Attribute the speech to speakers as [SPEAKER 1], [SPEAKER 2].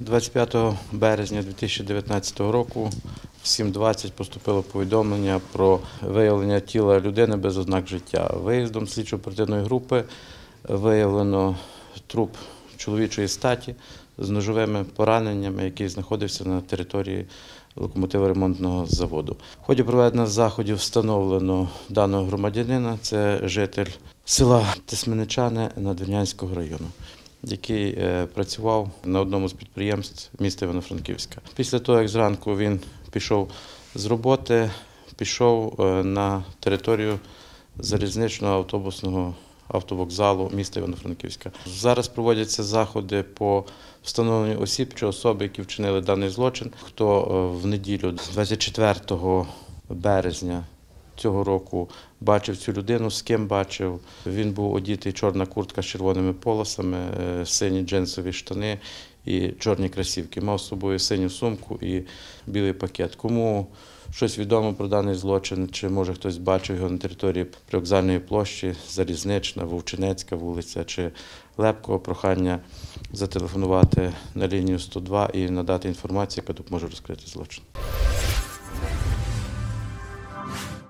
[SPEAKER 1] 25 березня 2019 року в 7.20 поступило повідомлення про виявлення тіла людини без ознак життя. Виїздом слідчо-оперативної групи виявлено труп чоловічої статі з ножовими пораненнями, який знаходився на території локомотиворемонтного заводу. В ході проведення заходів встановлено даного громадянина. Це житель села Тисменичани Надвірнянського району який е, працював на одному з підприємств міста Івано-Франківська. Після того, як зранку він пішов з роботи, пішов е, на територію залізничного автобусного автовокзалу міста Івано-Франківська. Зараз проводяться заходи по встановленню осіб чи особи, які вчинили даний злочин. Хто е, в неділю, 24 березня, цього року бачив цю людину, з ким бачив. Він був одітий чорна куртка з червоними полосами, е, сині джинсові штани і чорні кросівки. Мав з собою синю сумку і білий пакет. Кому щось відомо про даний злочин, чи може хтось бачив його на території привокзальної площі, Залізнична, Вовчинецька вулиця чи Лепкого, прохання зателефонувати на лінію 102 і надати інформацію, яка допоможе розкрити злочин.